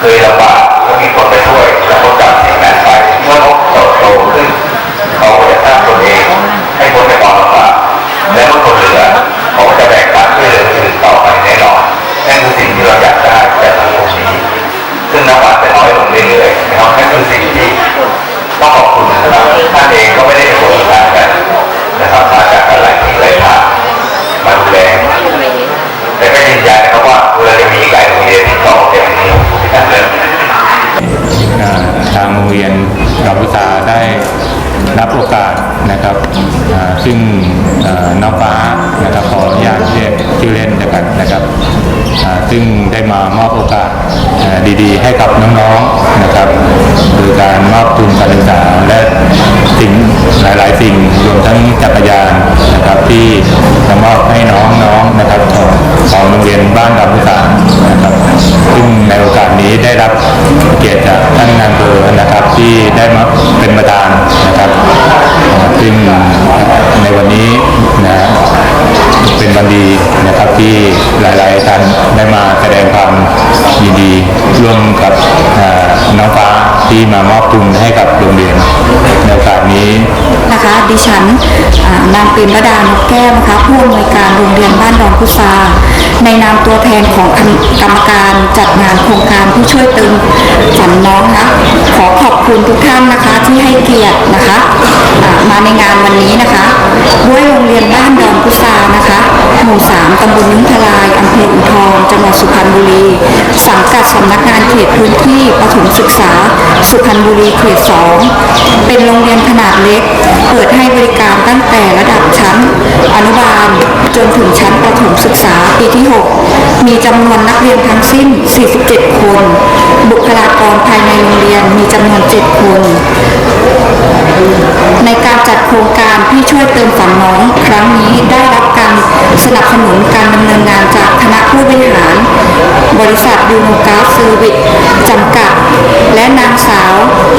เคยลำบากแล้วมีคนไปช่วยแล้วก็กลับสิ่งนั้นไปเมื่อเขาโตขึ้นเขาจะสร้างตนเองให้คนไปบอกมลำบากแล้วคน น้องฟ้านะครับขออนุญาตเรียกชื่อเล่นนะครับนะครับซึ่งได้มามอบโอกาสดีๆ ให้กับน้องๆนะครับโดยการมอบทุนการศึกษาและสิ่งหลายๆสิ่งรวมทั้งจักรยานนะครับที่จะมอบให้น้องๆนะครับของโรงเรียนบ้านดอนพุษานะครับซึ่งในโอกาสนี้ได้รับเกียรติจากท่านนายอำเภอนะครับที่ได้มาเป็นประธานนะครับซึ่ง วันดีนะครับที่หลาย ๆ ท่านได้มาแสดงความยินดีร่วมกับน้องฟ้าที่มามอบทุนให้กับโรงเรียนในโอกาสนี้นะคะดิฉันนางปิ่นระดานกแก้วนะคะผู้อำนวยการโรงเรียนบ้านดอนพุทราในนามตัวแทนของคณะกรรมการจัดงานโครงการผู้ช่วยเติมฝันน้องนะขอขอบคุณทุกท่านนะคะที่ให้เกียรตินะคะมาในงานวันนี้นะคะด้วยโรงเรียนบ้าน มู่สามตำบลนุ้งทลาย อำเภออุทอง จังหวัดสุพรรณบุรี สังกัดสำนักงานเขตพื้นที่ประถมศึกษา สุพรรณบุรีเขตสองเป็นโรงเรียนขนาดเล็ก เปิดให้บริการตั้งแต่ระดับชั้น อนุบาล จนถึงชั้นประถมศึกษาปีที่ 6 มีจำนวนนักเรียนทั้งสิ้น 47 คน บุคลากรภายในโรงเรียนมีจำนวน 7 คน ในการจัดโครง มฝันน้องครั้งนี้ได้รับการสนับสนุนการดำเนินงานจากคณะผู้บริหาร บริษัทยูโนกาเซอร์วิสจำกัด และนางสาว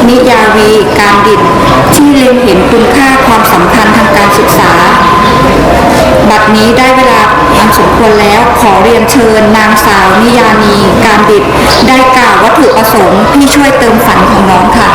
นิยาวีการดิตที่เล็งเห็นคุณค่าความสำคัญทางการศึกษา บัดนี้ได้เวลาอันสมควรแล้วขอเรียนเชิญนางสาวนิยานีการดิตได้กล่าววัตถุประสงค์ที่ช่วยเติมฝันของน้องค่ะ